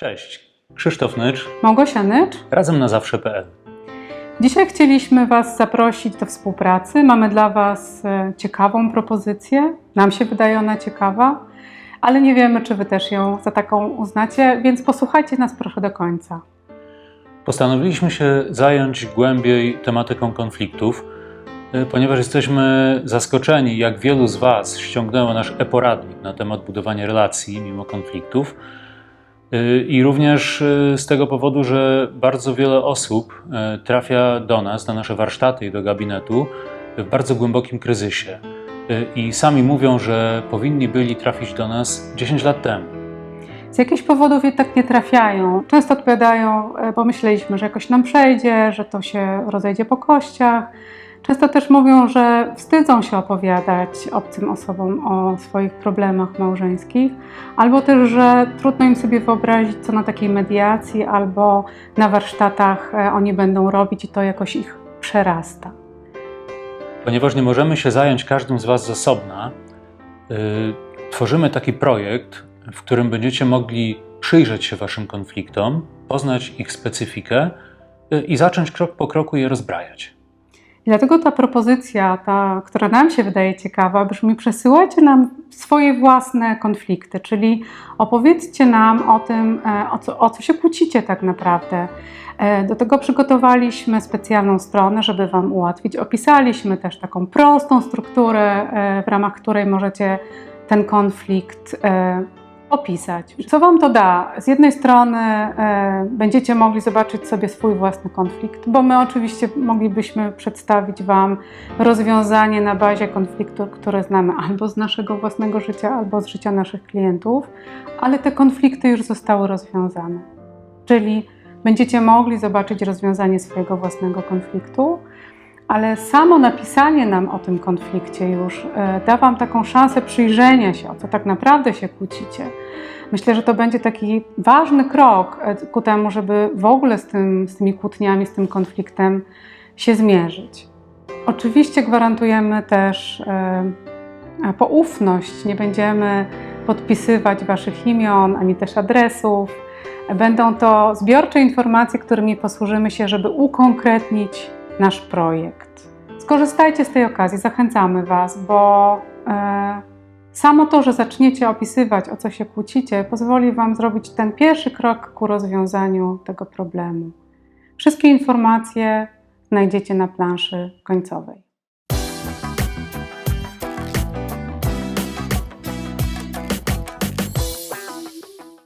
Cześć, Krzysztof Nycz, Małgosia Nycz. razem na zawsze.pl. Dzisiaj chcieliśmy Was zaprosić do współpracy. Mamy dla Was e, ciekawą propozycję. Nam się wydaje ona ciekawa, ale nie wiemy, czy Wy też ją za taką uznacie, więc posłuchajcie nas proszę do końca. Postanowiliśmy się zająć głębiej tematyką konfliktów, y, ponieważ jesteśmy zaskoczeni, jak wielu z Was ściągnęło nasz e-poradnik na temat budowania relacji mimo konfliktów. Y, I również y, z tego powodu, że bardzo wiele osób y, trafia do nas, na nasze warsztaty i do gabinetu w bardzo głębokim kryzysie. I sami mówią, że powinni byli trafić do nas 10 lat temu. Z jakichś powodów jednak nie trafiają. Często odpowiadają, e, bo myśleliśmy, że jakoś nam przejdzie, że to się rozejdzie po kościach. Często też mówią, że wstydzą się opowiadać obcym osobom o swoich problemach małżeńskich, albo też, że trudno im sobie wyobrazić, co na takiej mediacji albo na warsztatach e, oni będą robić i to jakoś ich przerasta. Ponieważ nie możemy się zająć każdym z Was z osobna, yy, tworzymy taki projekt, w którym będziecie mogli przyjrzeć się Waszym konfliktom, poznać ich specyfikę yy, i zacząć krok po kroku je rozbrajać. I dlatego ta propozycja, ta, która nam się wydaje ciekawa, brzmi: przesyłajcie nam swoje własne konflikty, czyli opowiedzcie nam o tym, e, o co, o co się kłócicie tak naprawdę. E, Do tego przygotowaliśmy specjalną stronę, żeby Wam ułatwić. Opisaliśmy też taką prostą strukturę, e, w ramach której możecie ten konflikt opisać. Co Wam to da? Z jednej strony e, będziecie mogli zobaczyć sobie swój własny konflikt, bo my oczywiście moglibyśmy przedstawić Wam rozwiązanie na bazie konfliktu, które znamy albo z naszego własnego życia, albo z życia naszych klientów, ale te konflikty już zostały rozwiązane. Czyli będziecie mogli zobaczyć rozwiązanie swojego własnego konfliktu, ale samo napisanie nam o tym konflikcie już e, da Wam taką szansę przyjrzenia się, o co tak naprawdę się kłócicie. Myślę, że to będzie taki ważny krok e, ku temu, żeby w ogóle z, tym, z tymi kłótniami, z tym konfliktem się zmierzyć. Oczywiście gwarantujemy też e, poufność, nie będziemy podpisywać Waszych imion ani też adresów. Będą to zbiorcze informacje, którymi posłużymy się, żeby ukonkretnić nasz projekt. Skorzystajcie z tej okazji, zachęcamy Was, bo e, samo to, że zaczniecie opisywać, o co się kłócicie, pozwoli Wam zrobić ten pierwszy krok ku rozwiązaniu tego problemu. Wszystkie informacje znajdziecie na planszy końcowej.